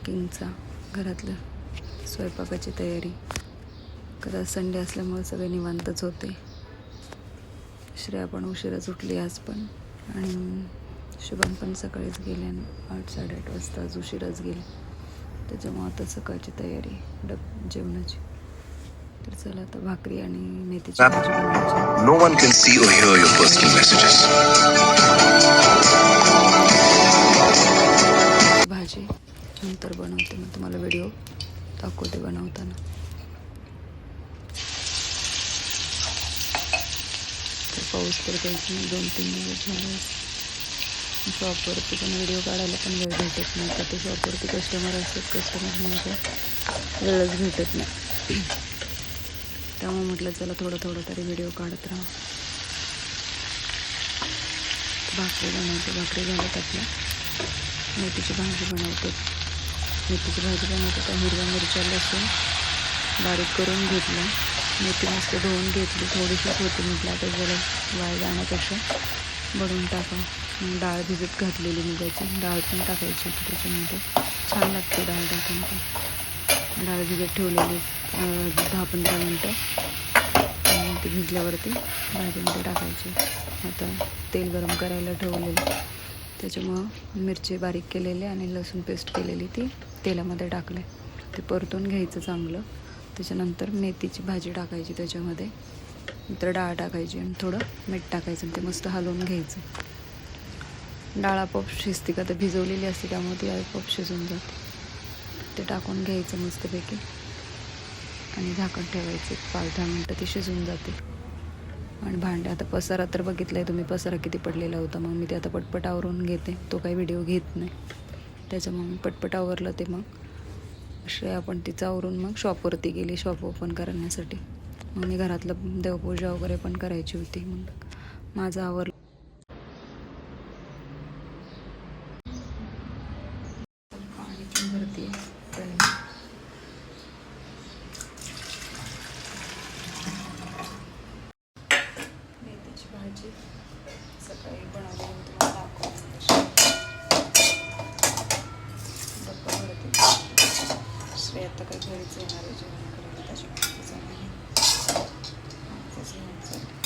कुकिंगचा घरातलं स्वयंपाकाची तयारी. कदा संडे असल्यामुळे सगळे निवांतच होते. श्रेया पण उशिराच उठली आज पण. आणि शुभम पण सकाळीच गेले आणि आठ साडेआठ वाजता आज उशिराच गेले. त्याच्यामुळे आता सकाळची तयारी डब जेवणाची. तर चला आता भाकरी आणि मेथीची भाजी बनवायची. बनवते मग तुम्हाला व्हिडिओ दाखवते बनवताना. तर पाऊस तर काही नाही दोन तीन दिवस झाले. शॉपवरती पण व्हिडिओ काढायला पण वेळ भेटत नाही. का ते शॉपवरती कस्टमर असतात कस्टमर म्हणजे वेळच भेटत नाही. त्यामुळे म्हटलं चला थोडं थोडं तरी व्हिडिओ काढत राहा. भाकरी बनवते भाकरी झाल्यात आपल्या. मोतीची भाजी बनवते. मेथीची भाजी बनवते त्या हिरव्या मिरच्या लसूण बारीक करून घेतलं. मेथी मस्त धुवून घेतली. थोडीशीच होती म्हटलं आता जरा वाया जाण्यापेक्षा बनवून टाका डाळ भिजत घातलेली मी त्याची. डाळ पण टाकायची होती त्याच्यामध्ये. छान लागते डाळ टाकून पण डाळ भिजत ठेवलेली दहा पंधरा मिनटं. ते ती भिजल्यावरती भाजीमध्ये टाकायची. आता तेल गरम करायला ठेवलेलं. त्याच्यामुळं मिरची बारीक केलेली आणि लसूण पेस्ट केलेली ती. तेलामध्ये टाकले ते परतून घ्यायचं चांगलं. त्याच्यानंतर मेथीची भाजी टाकायची त्याच्यामध्ये. नंतर डाळ टाकायची आणि थोडं मीठ टाकायचं आणि ते मस्त हलवून घ्यायचं. डाळ आपोआप शिजते का? तर भिजवलेली असते त्यामुळे ती आपोआप शिजून जाते. ते टाकून घ्यायचं मस्तपैकी. आणि झाकण ठेवायचं. एक पाच दहा मिनटं ती शिजून जाते. आणि भांडे आता पसारा तर बघितलाय तुम्ही पसारा किती पडलेला होता. मग मी ते आता पटपट आवरून घेते. तो काही व्हिडिओ घेत नाही. त्याच्यामुळे मी पटपट आवरलं ते मग. श्रेया आपण तिचं आवरून मग शॉपवरती गेली शॉप ओपन करण्यासाठी. मग मी घरातलं देवपूजा वगैरे पण करायची होती मग. माझं आवरलं. भाजी. सकाळी बनवली होती. しろやったから行になる自分のクラブ多。